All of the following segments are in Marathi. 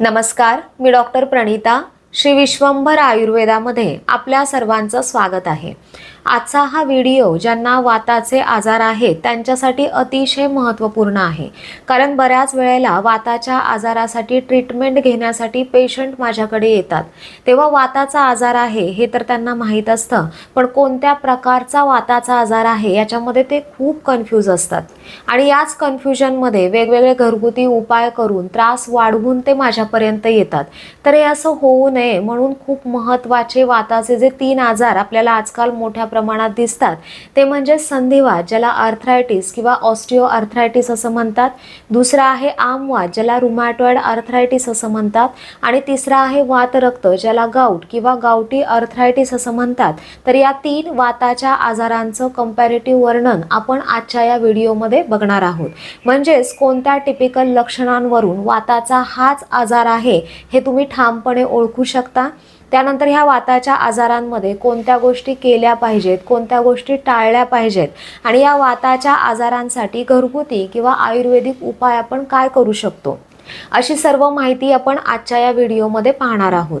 नमस्कार मी डॉक्टर प्रणिता श्री विश्वंभर आयुर्वेदामध्ये आपल्या सर्वांचं स्वागत आहे. आजचा हा व्हिडिओ ज्यांना वाताचे आजार आहेत त्यांच्यासाठी अतिशय महत्त्वपूर्ण आहे. कारण बऱ्याच वेळेला वाताच्या आजारासाठी ट्रीटमेंट घेण्यासाठी पेशंट माझ्याकडे येतात. तेव्हा वाताचा आजार आहे हे तर त्यांना माहीत असतं. पण कोणत्या प्रकारचा वाताचा आजार आहे याच्यामध्ये ते खूप कन्फ्यूज असतात. आणि याच कन्फ्युजनमध्ये वेगवेगळे घरगुती उपाय करून त्रास वाढवून ते माझ्यापर्यंत येतात. तर हे असं होऊ नये म्हणून खूप महत्त्वाचे वाताचे जे तीन आजार आपल्याला आजकाल मोठ्या प्रमाणात दिसतात. ते म्हणजे संधिवात ज्याला आर्थरायटिस किंवा ऑस्टिओ आर्थरायटिस असं म्हणतात. दुसरा आहे आमवात ज्याला रुमॅटॉइड आर्थरायटिस असं म्हणतात. आणि तिसरा आहे वातरक्त ज्याला गाऊट किंवा गावटी अर्थरायटिस असं म्हणतात. तर या तीन वाताच्या आजारांचं कंपॅरेटिव्ह वर्णन आपण आजच्या या व्हिडिओमध्ये बघणार आहोत. म्हणजेच कोणत्या टिपिकल लक्षणांवरून वाताचा हाच आजार आहे हे तुम्ही ठामपणे ओळखू शकता. त्यानंतर ह्या वाताच्या आजारांमध्ये कोणत्या गोष्टी केल्या पाहिजेत कोणत्या गोष्टी टाळल्या पाहिजेत आणि या वाताच्या आजारांसाठी घरगुती किंवा आयुर्वेदिक उपाय आपण काय करू शकतो? अशी सर्व माहिती आपण आजच्या या व्हिडिओमध्ये पाहणार आहोत.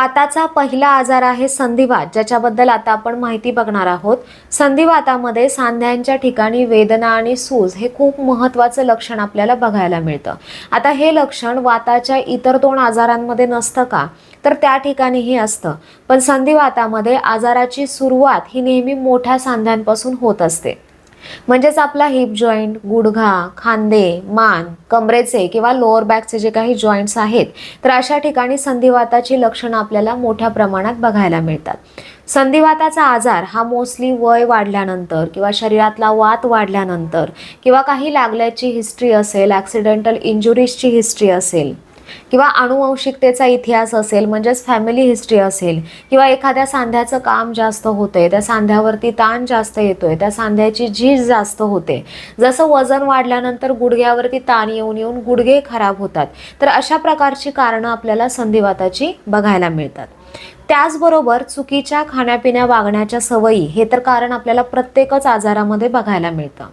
वाताचा पहिला आजार आहे संधिवात ज्याच्याबद्दल आता आपण माहिती बघणार आहोत. संधिवातामध्ये सांध्यांच्या ठिकाणी वेदना आणि सूज हे खूप महत्त्वाचं लक्षण आपल्याला बघायला मिळतं. आता हे लक्षण वाताच्या इतर दोन आजारांमध्ये नसतं का? तर त्या ठिकाणी हे असतं. पण संधिवातामध्ये आजाराची सुरुवात ही नेहमी मोठ्या सांध्यांपासून होत असते. म्हणजेच आपला हिप जॉईंट गुडघा खांदे मान कमरेचे किंवा लोअर बॅकचे जे काही जॉईंट्स आहेत तर अशा ठिकाणी संधिवाताची लक्षणं आपल्याला मोठ्या प्रमाणात बघायला मिळतात. संधिवाताचा आजार हा मोस्टली वय वाढल्यानंतर किंवा शरीरातला वात वाढल्यानंतर किंवा काही लागल्याची हिस्ट्री असेल ॲक्सिडेंटल इंजुरीजची हिस्ट्री असेल किंवा अनुवंशिकतेचा इतिहास असेल म्हणजेच फॅमिली हिस्ट्री असेल किंवा एखाद्या सांध्याचं काम जास्त होतंय त्या सांध्यावरती ताण जास्त येतोय त्या सांध्याची झीज जास्त होते. जसं वजन वाढल्यानंतर गुडघ्यावरती ताण येऊन येऊन गुडघे खराब होतात तर अशा प्रकारची कारणं आपल्याला संधिवाताची बघायला मिळतात. त्याचबरोबर चुकीच्या खाण्यापिण्या वागण्याच्या सवयी हे तर कारण आपल्याला प्रत्येकच आजारामध्ये बघायला मिळतं.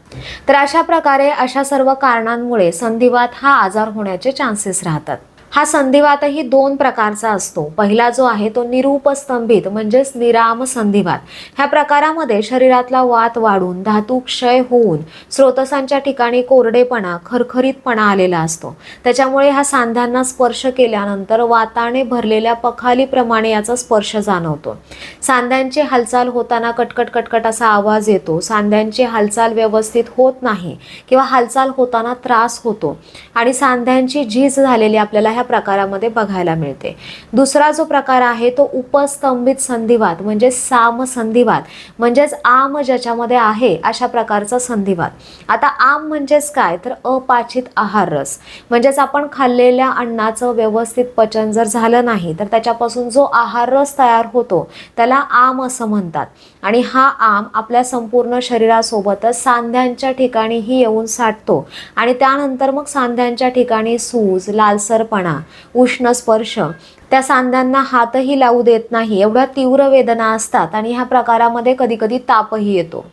तर अशा प्रकारे अशा सर्व कारणांमुळे संधिवात हा आजार होण्याचे चान्सेस राहतात. हा संधिवातही दोन प्रकारचा असतो. पहिला जो आहे तो निरूपस्तंभित म्हणजेच निराम संधिवात. ह्या प्रकारामध्ये शरीरातला वात वाढून धातू क्षय होऊन स्रोतसांच्या ठिकाणी कोरडेपणा खरखरीतपणा आलेला असतो. त्याच्यामुळे हा सांध्यांना स्पर्श केल्यानंतर वाताने भरलेल्या पखालीप्रमाणे याचा स्पर्श जाणवतो. सांध्यांची हालचाल होताना कटकट कटकट असा आवाज येतो. सांध्यांची हालचाल व्यवस्थित होत नाही किंवा हालचाल होताना त्रास होतो. आणि सांध्यांची झीज झालेली आपल्याला ह्या प्रकारामध्ये बघायला मिळते. दुसरा जो प्रकार आहे तो उपस्तंभित संधिवात म्हणजे साम संधिवात म्हणजेच आम ज्याच्यामध्ये आहे अशा प्रकारचा संधिवात. आता आम म्हणजेच काय? तर अपाचित आहार रस. म्हणजेच आपण खाल्लेल्या अन्नाचं व्यवस्थित पचन जर झालं नाही तर त्याच्यापासून जो आहार रस तयार होतो त्याला आम असं म्हणतात. आणि हा आम आपल्या संपूर्ण शरीरासोबतच सांध्यांच्या ठिकाणीही येऊन साठतो. आणि त्यानंतर मग सांध्यांच्या ठिकाणी सूज लालसरपणा उष्ण स्पर्श त्या सांध्यांना हातही लावू देत नाही एवढ्या तीव्र वेदना असतात आणि ह्या प्रकारामध्ये कधी कधी तापही येतो.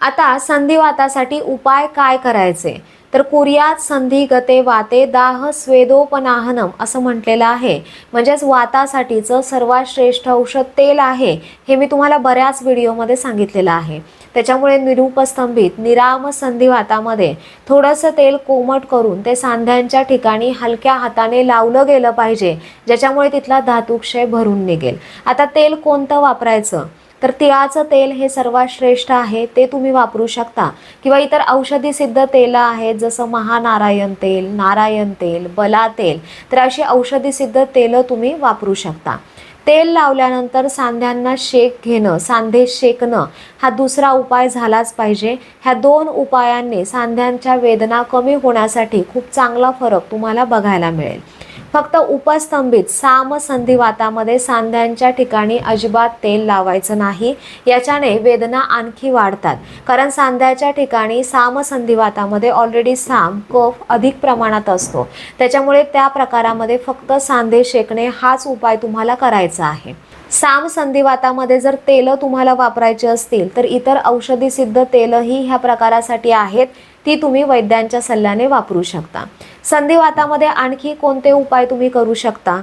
आता संधिवातासाठी उपाय काय करायचे? तर कुर्यात संधी गते वाते दाह स्वेदोपनाहनम असं म्हटलेलं आहे. म्हणजेच वातासाठीचं सर्वात श्रेष्ठ औषध तेल आहे हे मी तुम्हाला बऱ्याच व्हिडिओमध्ये सांगितलेलं आहे. त्याच्यामुळे निरुपस्तंभित निराम संधिवातामध्ये थोडंसं तेल कोमट करून ते सांध्यांच्या ठिकाणी हलक्या हाताने लावलं गेलं पाहिजे ज्याच्यामुळे तिथला धातुक्षय भरून निघेल. आता तेल कोणतं वापरायचं? तर तिळाचं तेल हे सर्वात श्रेष्ठ आहे ते तुम्ही वापरू शकता. किंवा इतर औषधी सिद्ध तेलं आहेत जसं महानारायण तेल नारायण तेल बला तेल तर अशी औषधी सिद्ध तेलं तुम्ही वापरू शकता. तेल लावल्यानंतर सांध्यांना शेक घेणं सांधे शेकणं हा दुसरा उपाय झालाच पाहिजे. ह्या दोन उपायांनी सांध्यांच्या वेदना कमी होण्यासाठी खूप चांगला फरक तुम्हाला बघायला मिळेल. फक्त उपस्तंभित साम संधिवातामध्ये सांध्यांच्या ठिकाणी अजिबात तेल लावायचं नाही. याच्याने वेदना आणखी वाढतात. कारण सांध्याच्या ठिकाणी साम संधिवातामध्ये ऑलरेडी साम कफ अधिक प्रमाणात असतो. त्याच्यामुळे त्या प्रकारामध्ये फक्त सांधे शेकणे हाच उपाय तुम्हाला करायचा आहे. साम संधिवातामध्ये जर तेलं तुम्हाला वापरायचे असतील तर इतर औषधी सिद्ध तेलही ह्या प्रकारासाठी आहेत. ती तुम्ही वैद्यांच्या सल्ल्याने वापरू शकता. संधिवातामध्ये आणखी कोणते उपाय तुम्ही करू शकता?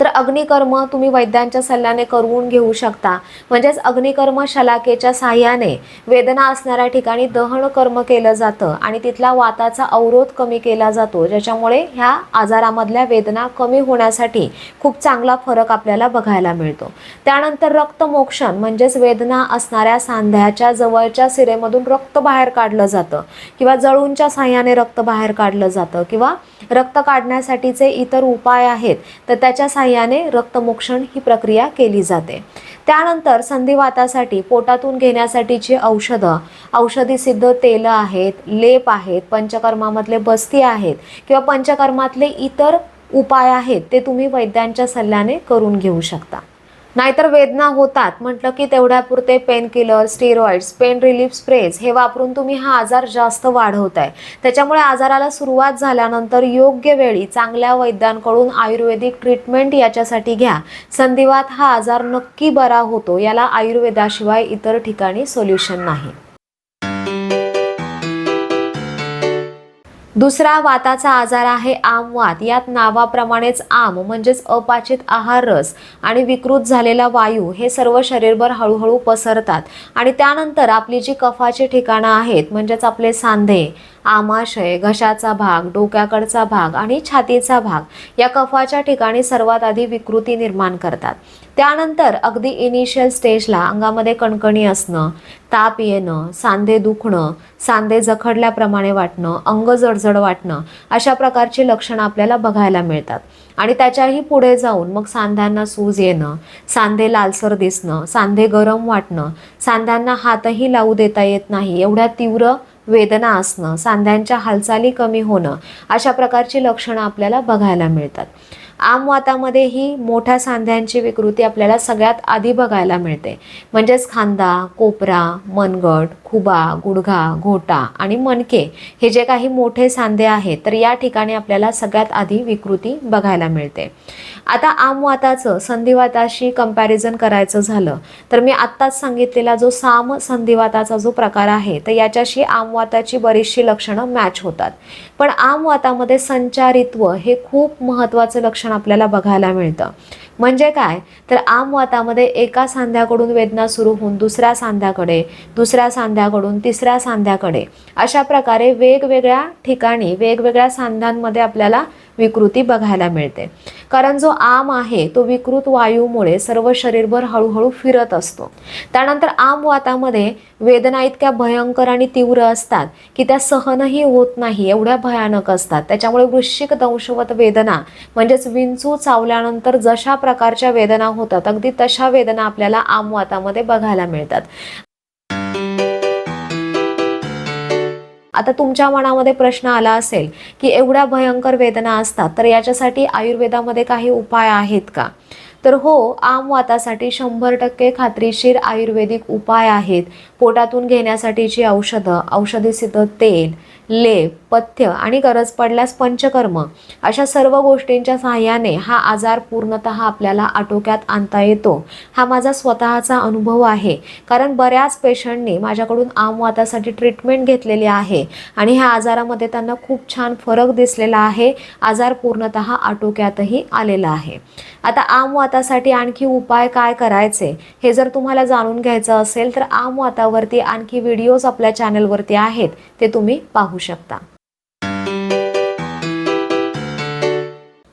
तर अग्निकर्म तुम्ही वैद्यांच्या सल्ल्याने करून घेऊ शकता. म्हणजेच अग्निकर्म शलाकेच्या साह्याने वेदना असणाऱ्या ठिकाणी दहन कर्म केलं जातं आणि तिथला वाताचा अवरोध कमी केला जातो. ज्याच्यामुळे ह्या आजारामधल्या वेदना कमी होण्यासाठी खूप चांगला फरक आपल्याला बघायला मिळतो. त्यानंतर रक्तमोक्षण म्हणजेच वेदना असणाऱ्या सांध्याच्या जवळच्या सिरेमधून रक्त बाहेर काढलं जातं किंवा जळूंच्या साह्याने रक्त बाहेर काढलं जातं किंवा रक्त काढण्यासाठीचे इतर उपाय आहेत तर त्याच्या साह्याने रक्तमोक्षण ही प्रक्रिया केली जाते. त्यानंतर संधिवातासाठी पोटातून घेण्यासाठीची औषधं औषधी सिद्ध तेलं आहेत लेप आहेत पंचकर्मामधले बस्ती आहेत किंवा पंचकर्मातले इतर उपाय आहेत ते तुम्ही वैद्यांच्या सल्ल्याने करून घेऊ शकता. नाहीतर वेदना होतात. म्हटलं की तेवढ्यापुरते pain killer steroids pain relief sprays हे वापरून तुम्ही हा आजार जास्त वाढवताय. त्याच्यामुळे आजाराला सुरुवात झाल्यानंतर योग्य वेळी चांगल्या वैद्यांकडून आयुर्वेदिक ट्रीटमेंट याच्यासाठी घ्या. संधिवात हा आजार नक्की बरा होतो. याला आयुर्वेदाशिवाय इतर ठिकाणी सोल्युशन नाही. दुसरा वाताचा आजार आहे आमवात यात नावाप्रमाणेच आम म्हणजेच अपाचित आहार रस आणि विकृत झालेला वायू हे सर्व शरीरभर हळूहळू पसरतात. आणि त्यानंतर आपली जी कफाची ठिकाणं आहेत म्हणजेच आपले सांधे आमाशय घशाचा भाग डोक्याकडचा भाग आणि छातीचा भाग या कफाच्या ठिकाणी सर्वात आधी विकृती निर्माण करतात. त्यानंतर अगदी इनिशियल स्टेजला अंगामध्ये कणकणी असणं ताप येणं सांधे दुखणं सांधे जखडल्याप्रमाणे वाटणं अंग जडजड वाटणं अशा प्रकारची लक्षणं आपल्याला बघायला मिळतात. आणि त्याच्याही पुढे जाऊन मग सांध्यांना सूज येणं सांधे लालसर दिसणं सांधे गरम वाटणं सांध्यांना हातही लावू देता येत नाही एवढ्या तीव्र वेदना असणं सांध्यांच्या हालचाली कमी होणं अशा प्रकारची लक्षणं आपल्याला बघायला मिळतात. आमवातामध्ये ही मोठ्या सांध्यांची विकृती आपल्याला सगळ्यात आधी बघायला मिळते. म्हणजेच खांदा कोपरा मनगट खुबा गुडघा घोटा आणि मनके हे जे काही मोठे सांधे आहेत तर या ठिकाणी आपल्याला सगळ्यात आधी विकृती बघायला मिळते. आता आमवाताचं संधिवाताशी कंपॅरिझन करायचं झालं तर मी आत्ताच सांगितलेला जो साम संधिवाताचा जो प्रकार आहे तर याच्याशी आमवाताची बरीचशी लक्षणं मॅच होतात. पण आमवातामध्ये संचारित्व हे खूप महत्त्वाचं लक्षण आपल्याला बघायला मिळतं. म्हणजे काय? तर आमवातामध्ये एका सांध्याकडून वेदना सुरू होऊन दुसऱ्या सांध्याकडे दुसऱ्या सांध्याकडून तिसऱ्या सांध्याकडे अशा प्रकारे वेगवेगळ्या ठिकाणी वेगवेगळ्या सांध्यांमध्ये आपल्याला विकृती बघायला मिळते. कारण जो आम आहे तो विकृत वायूमुळे सर्व शरीरभर हळूहळू फिरत असतो. त्यानंतर आम वातामध्ये वेदना इतक्या भयंकर आणि तीव्र असतात की त्या सहनही होत नाही एवढ्या भयानक असतात. त्याच्यामुळे वृश्चिक दंशवत वेदना म्हणजेच विंचू चावल्यानंतर जशा प्रकारच्या वेदना होतात अगदी तशा वेदना आपल्याला आमवातामध्ये बघायला मिळतात. आता तुमच्या मनामध्ये प्रश्न आला असेल की एवढ्या भयंकर वेदना असतात तर याच्यासाठी आयुर्वेदामध्ये काही उपाय आहेत का? तर हो आमवातासाठी शंभर टक्के खात्रीशीर आयुर्वेदिक उपाय आहेत. पोटातून घेण्यासाठीची औषधं औषधी सिद्ध तेल लेप पथ्य आणि गरज पडल्यास पंचकर्म अशा सर्व गोष्टींच्या सहाय्याने हा आजार पूर्णतः आपल्याला आटोक्यात आणता येतो. हा माझा स्वतःचा अनुभव आहे. कारण बऱ्याच पेशंटनी माझ्याकडून आमवातासाठी ट्रीटमेंट घेतलेली आहे आणि ह्या आजारामध्ये त्यांना खूप छान फरक दिसलेला आहे. आजार पूर्णतः आटोक्यातही आलेला आहे. आता आमवातासाठी आणखी उपाय काय करायचे? हे जर तुम्हाला जाणून घ्यायचं असेल तर आमवातावरती आणखी व्हिडिओज आपल्या चॅनलवरती आहेत. ते तुम्ही पाहू शकता.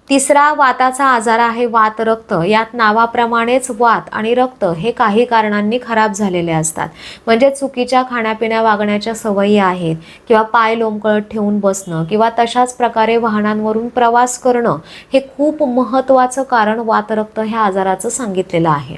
तिसरा वाताचा आजार आहे वात रक्त. यात नावाप्रमाणेच वात आणि रक्त हे काही कारणांनी खराब झालेले असतात. म्हणजे चुकीच्या खाण्यापिण्या वागण्याच्या सवयी आहेत किंवा पाय लोंबकळत ठेवून बसणं किंवा तशाच प्रकारे वाहनांवरून प्रवास करणं हे खूप महत्त्वाचं कारण वातरक्त ह्या आजाराचं सांगितलेलं आहे.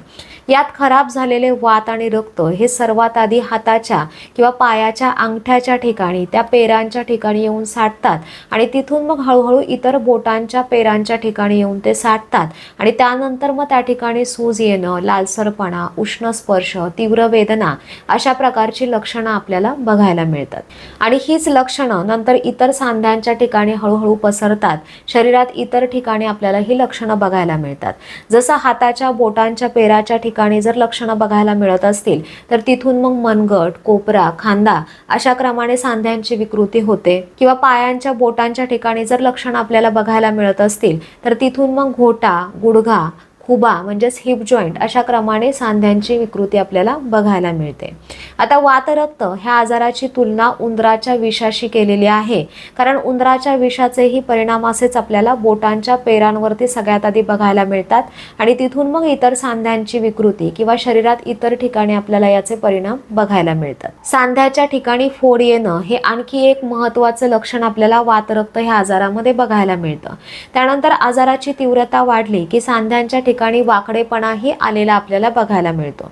यात खराब झालेले वात आणि रक्त हे सर्वात आधी हाताच्या किंवा पायाच्या अंगठ्याच्या ठिकाणी त्या पेरांच्या ठिकाणी येऊन साठतात आणि तिथून मग हळूहळू इतर बोटांच्या पेरांच्या ठिकाणी येऊन ते साठतात. आणि त्यानंतर मग त्या ठिकाणी सूज येणं लालसरपणा उष्ण स्पर्श तीव्र वेदना अशा प्रकारची लक्षणं आपल्याला बघायला मिळतात. आणि हीच लक्षणं नंतर इतर सांध्यांच्या ठिकाणी हळूहळू पसरतात. शरीरात इतर ठिकाणी आपल्याला ही लक्षणं बघायला मिळतात. जसं हाताच्या बोटांच्या पेराच्या ठिकाणी ठिकाणी जर लक्षणं बघायला मिळत असतील तर तिथून मग मनगट कोपरा खांदा अशा क्रमाने सांध्यांची विकृती होते. किंवा पायांच्या बोटांच्या ठिकाणी जर लक्षणं आपल्याला बघायला मिळत असतील तर तिथून मग घोटा गुडघा खुबा म्हणजेच हिप जॉईंट अशा क्रमाने सांध्यांची विकृती आपल्याला बघायला मिळते. आता वातरक्त ह्या आजाराची तुलना उंदराच्या विषाशी केलेली आहे. कारण उंदराच्या विषाचेही परिणाम असेच आपल्याला बोटांच्या पेरांवरती सगळ्यात आधी बघायला मिळतात. आणि तिथून मग इतर सांध्यांची विकृती किंवा शरीरात इतर ठिकाणी आपल्याला याचे परिणाम बघायला मिळतात. सांध्याच्या ठिकाणी फोड येणं हे आणखी एक महत्त्वाचं लक्षण आपल्याला वातरक्त ह्या आजारामध्ये बघायला मिळतं. त्यानंतर आजाराची तीव्रता वाढली की सांध्यांच्या ठिकाणी वाकडेपणाही आलेला आपल्याला बघायला मिळतो.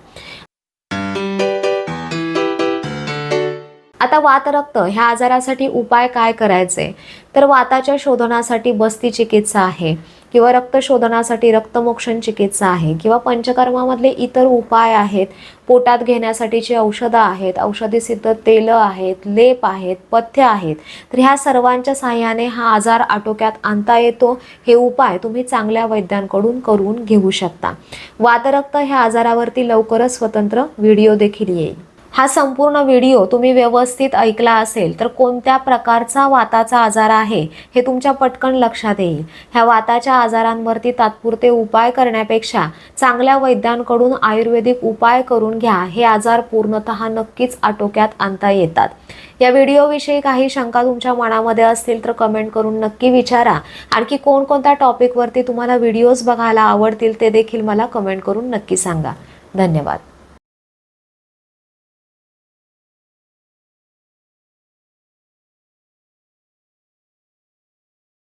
आता वातरक्त ह्या आजारासाठी उपाय काय करायचे? तर वाताच्या शोधनासाठी बस्ती चिकित्सा आहे. किंवा रक्त शोधनासाठी रक्तमोक्षण चिकित्सा आहे किंवा पंचकर्मामधले इतर उपाय आहेत पोटात घेण्यासाठीची औषधं आहेत औषधी सिद्ध तेलं आहेत लेप आहेत पथ्य आहेत तर ह्या सर्वांच्या साह्याने हा आजार आटोक्यात आणता येतो. हे उपाय तुम्ही चांगल्या वैद्यांकडून करून घेऊ शकता. वातरक्त ह्या आजारावरती लवकरच स्वतंत्र व्हिडिओ देखील येईल. हा संपूर्ण व्हिडिओ तुम्ही व्यवस्थित ऐकला असेल तर कोणत्या प्रकारचा वाताचा आजार आहे हे तुमच्या पटकन लक्षात येईल. ह्या वाताच्या आजारांवरती तात्पुरते उपाय करण्यापेक्षा चांगल्या वैद्यांकडून आयुर्वेदिक उपाय करून घ्या. हे आजार पूर्णतः नक्कीच आटोक्यात आणता येतात. या व्हिडिओविषयी काही शंका तुमच्या मनामध्ये असतील तर कमेंट करून नक्की विचारा. आणखी कोणकोणत्या टॉपिकवरती तुम्हाला व्हिडिओज बघायला आवडतील ते देखील मला कमेंट करून नक्की सांगा. धन्यवाद.